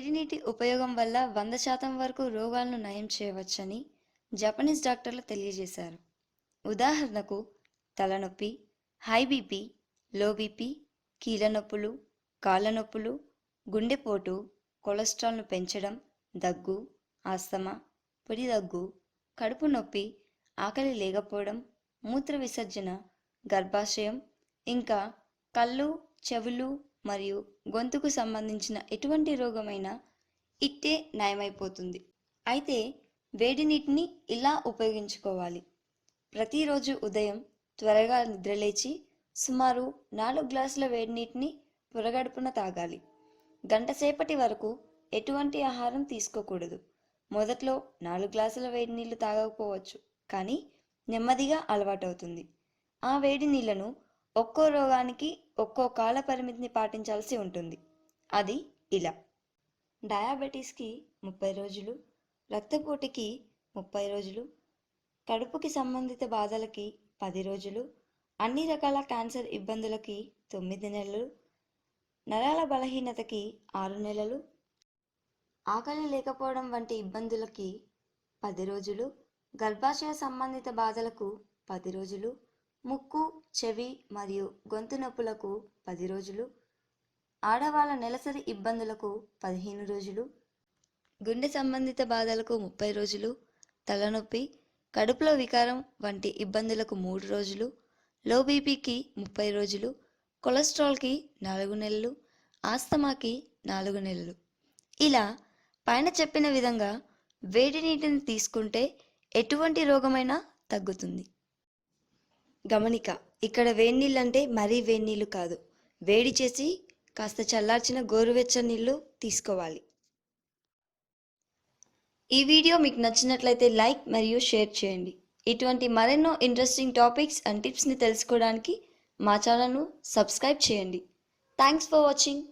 వేడి నీటి ఉపయోగం వల్ల వంద శాతం వరకు రోగాలను నయం చేయవచ్చని జపనీస్ డాక్టర్లు తెలియజేశారు. ఉదాహరణకు తలనొప్పి హై బీపీ లో బీపీ కీళ్ళ నొప్పులు కాళ్ళ నొప్పులు గుండెపోటు కొలెస్ట్రాల్ను పెంచడం దగ్గు ఆస్తమా పొడి దగ్గు కడుపు నొప్పి ఆకలి లేకపోవడం మూత్ర విసర్జన గర్భాశయం ఇంకా కళ్ళు చెవులు మరియు గొంతుకు సంబంధించిన ఎటువంటి రోగమైనా ఇట్టే నయమైపోతుంది. అయితే వేడి నీటిని ఇలా ఉపయోగించుకోవాలి. ప్రతిరోజు ఉదయం త్వరగా నిద్రలేచి సుమారు నాలుగు గ్లాసుల వేడి నీటిని పొరగడుపున తాగాలి. గంటసేపటి వరకు ఎటువంటి ఆహారం తీసుకోకూడదు. మొదట్లో నాలుగు గ్లాసుల వేడి నీళ్ళు తాగకపోవచ్చు. కానీ నెమ్మదిగా అలవాటవుతుంది. ఆ వేడి నీళ్ళను ఒక్కో రోగానికి ఒక్కో కాల పరిమితిని పాటించాల్సి ఉంటుంది. అది ఇలా. డయాబెటీస్కి ముప్పై రోజులు రక్తపోటుకి ముప్పై రోజులు కడుపుకి సంబంధిత బాధలకి పది రోజులు అన్ని రకాల క్యాన్సర్ ఇబ్బందులకి తొమ్మిది నెలలు నరాల బలహీనతకి ఆరు నెలలు ఆకలి లేకపోవడం వంటి ఇబ్బందులకి పది రోజులు గర్భాశయ సంబంధిత బాధలకు పది రోజులు ముక్కు చెవి మరియు గొంతు నొప్పులకు పది రోజులు ఆడవాళ్ళ నెలసరి ఇబ్బందులకు పదిహేను రోజులు గుండె సంబంధిత బాధలకు ముప్పై రోజులు తలనొప్పి కడుపులో వికారం వంటి ఇబ్బందులకు మూడు రోజులు లో బీపీకి ముప్పై రోజులు కొలెస్ట్రాల్కి నాలుగు నెలలు ఆస్తమాకి నాలుగు నెలలు. ఇలా పైన చెప్పిన విధంగా వేడి నీటిని తీసుకుంటే ఎటువంటి రోగమైనా తగ్గుతుంది. గమనిక ఇక్కడ వేడి నీళ్ళు అంటే మరీ వేడి నీళ్ళు కాదు. వేడి చేసి కాస్త చల్లార్చిన గోరువెచ్చని నీళ్ళు తీసుకోవాలి. ఈ వీడియో మీకు నచ్చినట్లయితే లైక్ మరియు షేర్ చేయండి. ఇటువంటి మరెన్నో ఇంట్రెస్టింగ్ టాపిక్స్ అండ్ టిప్స్ని తెలుసుకోవడానికి మా ఛానల్ను సబ్స్క్రైబ్ చేయండి. Thanks for watching.